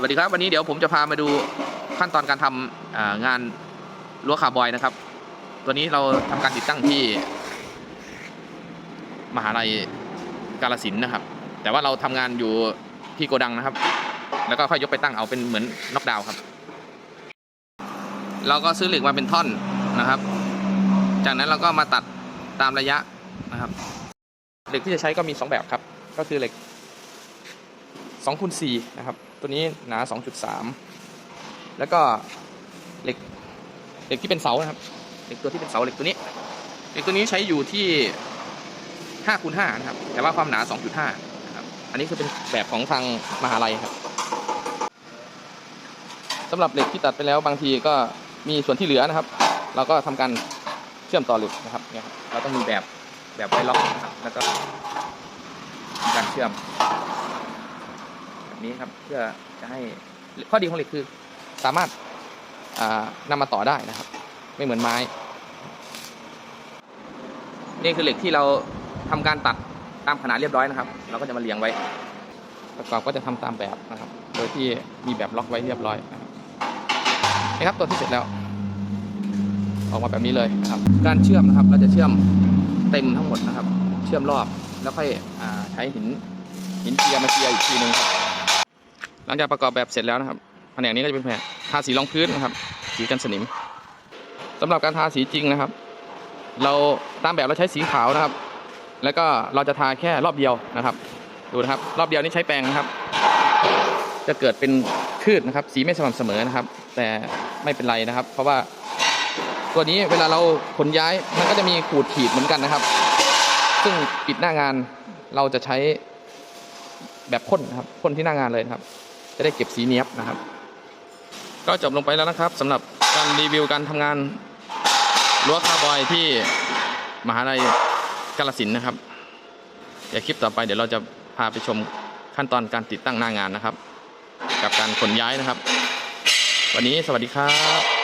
สวัสดีครับวันนี้เดี๋ยวผมจะพามาดูขั้นตอนการทำอ่างานรั้วคาร์บอยนะครับ ตัวนี้เราทำการติดตั้งที่ มหาลัยกาลสินนะครับ แต่ว่าเราทำงานอยู่ที่โกดังนะครับ แล้วก็ค่อยยกไปตั้งเอาเป็นเหมือนน็อกดาวน์ครับ เราก็ซื้อเหล็กมาเป็นท่อนนะครับ จากนั้นเราก็มาตัดตามระยะนะครับ เหล็กที่จะใช้ก็มี 2 แบบครับ ก็คือเหล็ก2คูณ4นะครับ ตัวนี้หนา 2.3 แล้วก็เหล็กเหล็กที่เป็นเสานะครับเหล็กตัวที่เป็นเสาเหล็กตัวนี้เหล็กตัวนี้ใช้อยู่ที่5คูณ5นะครับ แต่ว่าความหนา 2.5นะครับอันนี้คือเป็นแบบของทางมหาลัยครับสำหรับเหล็กที่ตัดไปแล้วบางทีก็มีส่วนที่เหลือนะครับ เราก็ทำการเชื่อมต่อเหล็กนะครับเนี่ยเราต้องมีแบบแบบไว้ล็อกนะครับแล้วก็การเชื่อม แบบนี้ครับ เพื่อจะให้ข้อดีของเหล็กคือ สามารถอ่านำมาต่อได้นะครับ ไม่เหมือนไม้ นี่คือเหล็กที่เราทำการตัดตามขนาดเรียบร้อยนะครับ เราก็จะมาเรียงไว้ประกอบก็จะทำตามแบบนะครับ โดยที่มีแบบล็อกไว้เรียบร้อยนะครับตัวที่เสร็จแล้ว ออกมาแบบนี้เลยนะครับ การเชื่อมนะครับ เราจะเชื่อมเต็มทั้งหมดนะครับ เชื่อมรอบแล้วค่อยอใช้หินหินเจียมาเจียอีกทีหนึงครับ หลังจากประกอบแบบเสร็จแล้วนะครับแผนกนี้ก็จะเป็นแผนกทาสีรองพื้นนะครับ สีกันสนิมสำหรับการทาสีจริงนะครับ เราตามแบบเราใช้สีขาวนะครับ แล้วก็เราจะทาแค่รอบเดียวนะครับ ดูนะครับ รอบเดียวนี่ใช้แปรงนะครับ จะเกิดเป็นคลืดนะครับ สีไม่สม่ำเสมอนะครับ แต่ไม่เป็นไรนะครับ เพราะว่าตัวนี้เวลาเราขนย้ายมันก็จะมีขูดขีดเหมือนกันนะครับ ซึ่งปิดหน้างานเราจะใช้แบบพ่นนะครับพ่นที่หน้างานเลยนะครับ จะได้เก็บสีเนี้ยบนะครับ ก็จบลงไปแล้วนะครับสำหรับการรีวิวการทำงานรั้วคาร์บอยที่มหาลัยกาลสินนะครับ เดี๋ยวคลิปต่อไปเดี๋ยวเราจะพาไปชมขั้นตอนการติดตั้งหน้างานนะครับ กับการขนย้ายนะครับ วันนี้สวัสดีครับ